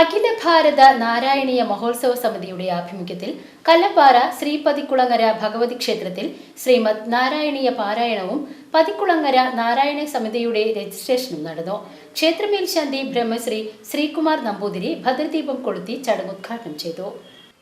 അഖില ഭാരത നാരായണീയ മഹോത്സവ സമിതിയുടെ ആഭിമുഖ്യത്തിൽ കല്ലപ്പാറ ശ്രീ പതിക്കുളങ്ങര ഭഗവതി ക്ഷേത്രത്തിൽ ശ്രീമദ് നാരായണീയ പാരായണവും പതിക്കുളങ്ങര നാരായണ സമിതിയുടെ രജിസ്ട്രേഷനും നടന്നു. ക്ഷേത്രമേൽശാന്തി ബ്രഹ്മശ്രീ ശ്രീകുമാർ നമ്പൂതിരി ഭദ്രദീപം കൊളുത്തി ചടങ്ങ് ഉദ്ഘാടനം ചെയ്തു.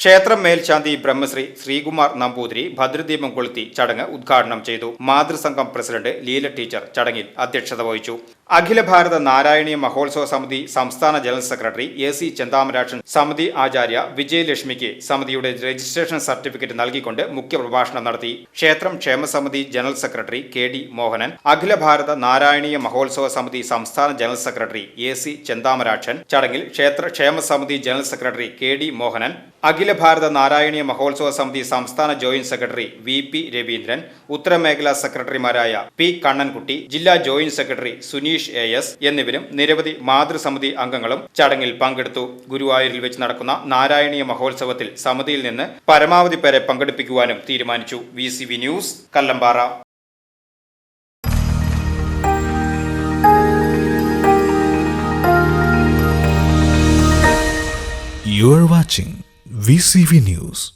ക്ഷേത്രം മേൽശാന്തി ബ്രഹ്മശ്രീ ശ്രീകുമാർ നമ്പൂതിരി ഭദ്രദീപം കൊളുത്തി ചടങ്ങ് ഉദ്ഘാടനം ചെയ്തു. മാതൃസംഘം പ്രസിഡന്റ് ലീല ടീച്ചർ ചടങ്ങിൽ അധ്യക്ഷത വഹിച്ചു. അഖില ഭാരത നാരായണീയ മഹോത്സവ സമിതി സംസ്ഥാന general secretary A C Chenthamarakshan സമിതി ആചാര്യ വിജയലക്ഷ്മിക്ക് സമിതിയുടെ രജിസ്ട്രേഷൻ സർട്ടിഫിക്കറ്റ് നൽകിക്കൊണ്ട് മുഖ്യപ്രഭാഷണം നടത്തി. ക്ഷേത്രം ക്ഷേമസമിതി general secretary K D Mohanan അഖില ഭാരത നാരായണീയ മഹോത്സവ സമിതി സംസ്ഥാന general secretary A C Chenthamarakshan ചടങ്ങിൽ ക്ഷേത്ര ക്ഷേമസമിതി general secretary K D Mohanan അഖില ഭാരത നാരായണീയ മഹോത്സവ സമിതി സംസ്ഥാന joint secretary V P Raveendran ഉത്തരമേഖലാ സെക്രട്ടറിമാരായ പി കണ്ണൻകുട്ടി ജില്ലാ joint secretary Suneesh A S എന്നിവരും നിരവധി മാതൃസമിതി അംഗങ്ങളും ചടങ്ങിൽ പങ്കെടുത്തു. ഗുരുവായൂരിൽ വെച്ച് നടക്കുന്ന നാരായണീയ മഹോത്സവത്തിൽ സമിതിയിൽ നിന്ന് പരമാവധി പേരെ പങ്കെടുപ്പിക്കുവാനും തീരുമാനിച്ചു. V C V news Kallampara. You're watching VCV News.